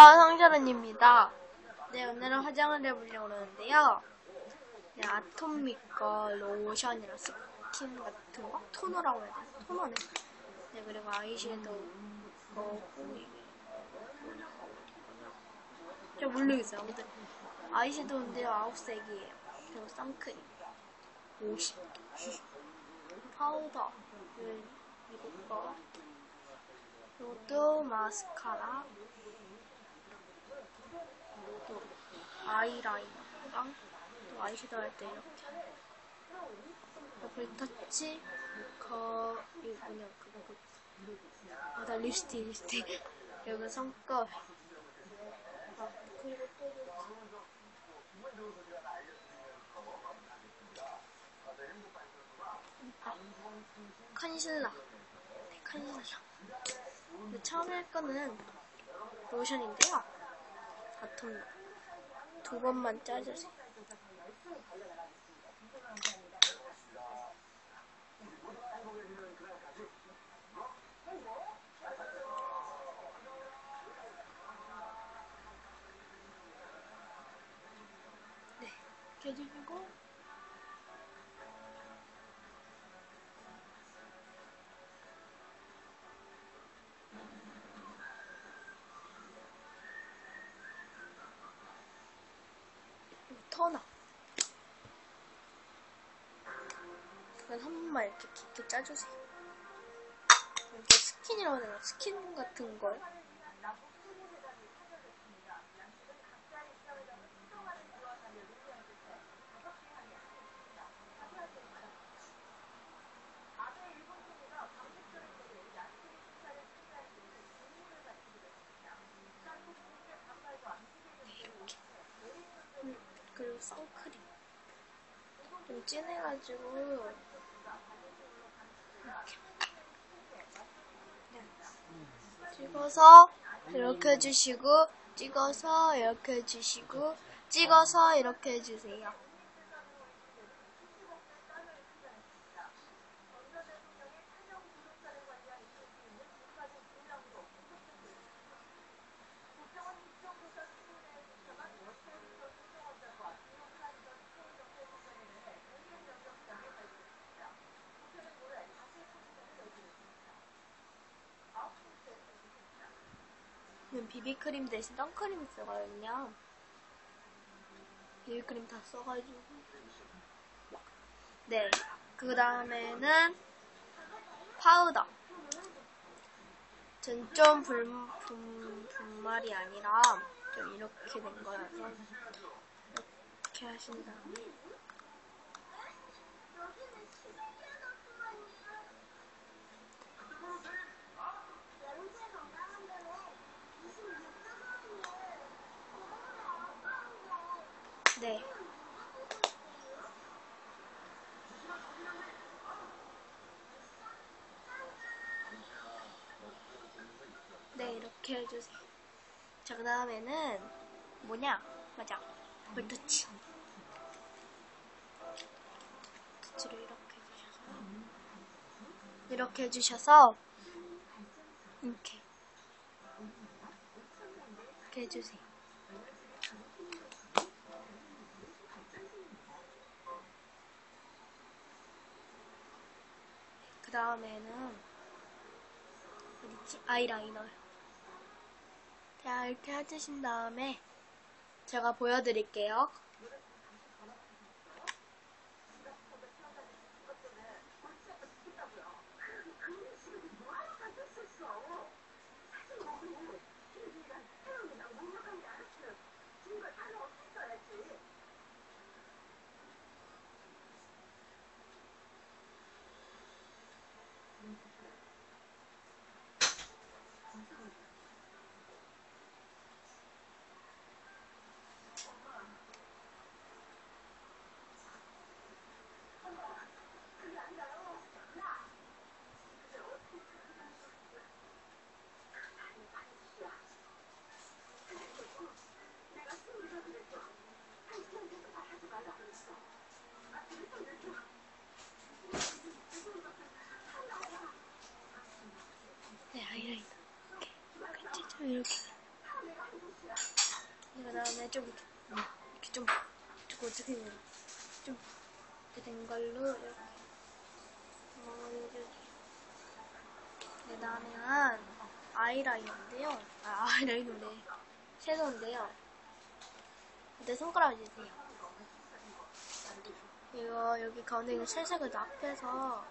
상자른입니다. 네, 오늘은 화장을 해보려고 그러는데요. 네, 아토미거 로션이랑 스킨 같은 거? 토너라고 해야 되나? 토너네. 네, 그리고 아이섀도우 거고, 이게 뭐냐고, 뭐냐고. 잘 모르겠어요. 아무튼, 아이섀도우인데요. 아홉색이에요. 그리고 선크림. 50. 파우더. 네, 미국 거. 또 마스카라. 또 아이라이너랑 또 아이섀도 우 할때 이렇게. 볼터치 거 이거 뭐냐 그거 그 아나 립스틱 립스틱. 그리고 손톱 아, 그리고 또 아, 컨실러. 네, 컨실러. 근데 처음에 할 거는 로션인데요 바톤 두 번만 짜주세요. 네, 해주시고 터너. 그래서 한 번만 이렇게 깊게 짜주세요. 이게 스킨이라고 되나? 스킨 같은 걸. 네, 이렇게. 음, 그리고 선크림. 좀 진해가지고. 찍어서, 이렇게 해주시고, 찍어서, 이렇게 해주시고, 찍어서, 이렇게 해주세요. 저는 비비크림 대신 선크림 쓰거든요. 비비크림 다 써가지고. 네. 그 다음에는 파우더. 전좀 불, 분, 분말이 아니라 좀 이렇게 된 거라서 이렇게 하신 다음에 네. 네, 이렇게 해주세요. 자, 그 다음에는 뭐냐? 맞아. 볼터치. 터치를 이렇게 해주셔서. 이렇게 해주셔서, 이렇게. 이렇게 해주세요. 그 다음에는 어디지? 아이라이너. 자, 이렇게 해주신 다음에 제가 보여드릴게요. 다음에 좀 이렇게, 음, 이렇게 좀, 좀 어떻게 되나? 좀 이렇게 된 걸로 이렇게 보여주세요. 그 다음에는 아이라이너인데요. 아, 아이라이너네. 섀도우인데요. 내 손가락 주세요. 이거 여기 가운데 있는 살색을 앞에서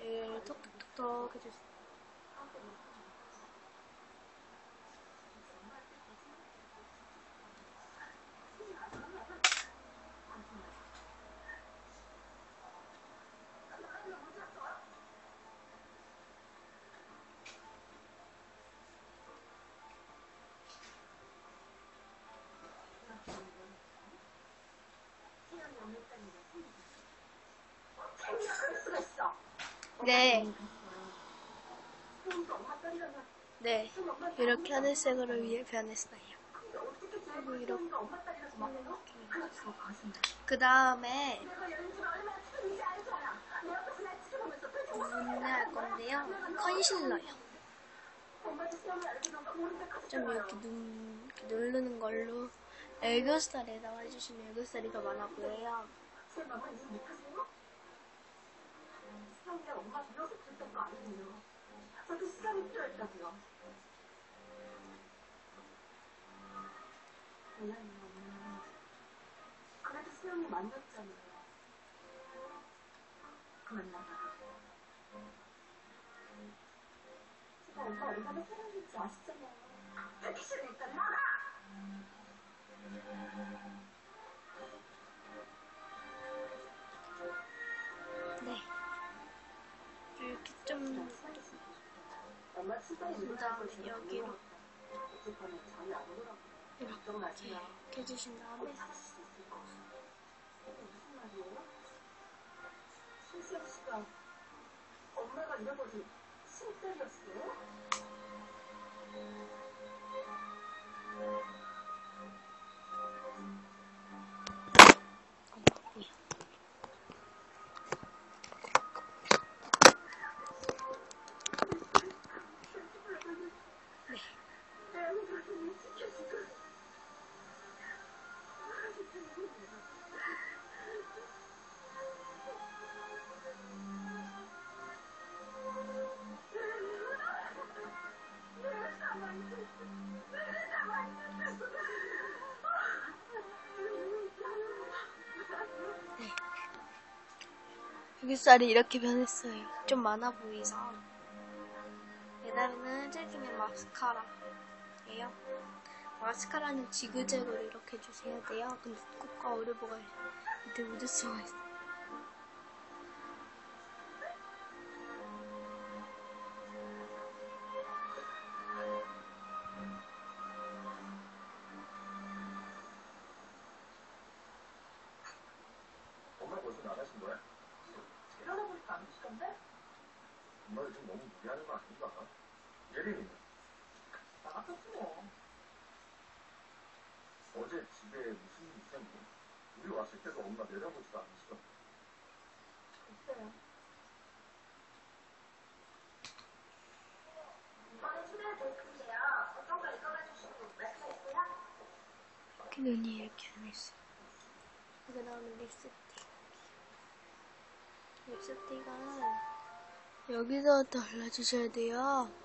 얘를 톡톡 톡톡 해주세요. 네. 네. 이렇게 하늘색으로 위에 변했어요. 그리고 이렇게. 그 다음에 눈할 건데요. 컨실러요. 좀 이렇게 눈 이렇게 누르는 걸로 애교살에다가 해주시면 애교살이 더 많아 보여요. 시 저도 시간이 필요했다고요. 엄마. 그래도 수영이 만났잖아요. 그만 나가. 제가 오빠 얼마나 사랑했지 아시잖아요. 듣기 싫으니까 나가! 네. 이렇게 좀 여기로. 이렇게 해주신 다음에? 신수영 씨가 엄마가 잃어버린 신딸이었어요? 여기살이 이렇게 변했어요. 좀 많아 보이죠? 그 다음에는 찔kim의 마스카라예요. 마스카라는 지그재그로 이렇게 해주셔야 돼요. 근데 꾹과 어려보가 밑에 묻을 수가 있어요. 나갔겠지 뭐. 어제 집에 무슨 일이 있었니? 우리 왔을 때도 엄마 내려보지도. 이렇게 눈이 이렇게 변했어요. 그 다음에 립스틱. 립스틱은 여기서 발라주셔야 돼요.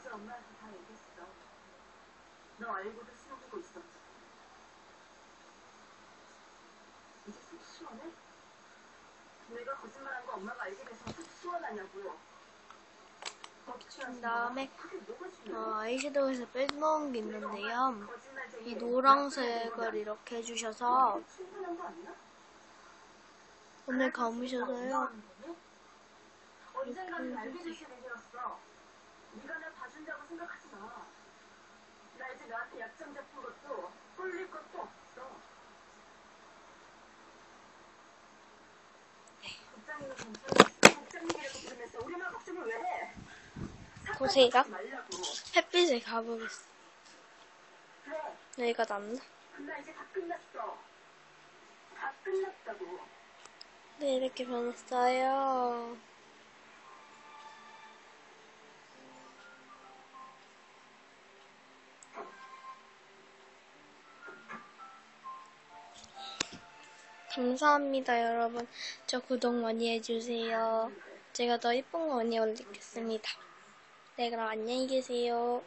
어제 엄마한테 다 얘기했어. 너 알고도 숨기고 있었어. 이제 속 시원해? 내가 거짓말한 거 엄마가 알게 돼서 속 시원하냐고요. 그 다음에 어? 아이섀도우에서 빼놓은 게 있는데요. 이 노란색을 이렇게 해주셔서? 오늘 감으셔서요. 생각하지 마. 나 이제 너한테 약점 잡힌 것도 홀릴 것도 없어. 국장님은 괜찮아. 국장님이라고 부르면서 우리만 걱정을 왜 해? 말라고. 햇빛을 가보겠어. 왜? 여기가 낫나? 금나 이제 다 끝났어. 다 끝났다고. 네, 이렇게 변했어요. 감사합니다, 여러분. 저 구독 많이 해주세요. 제가 더 이쁜 거 많이 올리겠습니다. 네, 그럼 안녕히 계세요.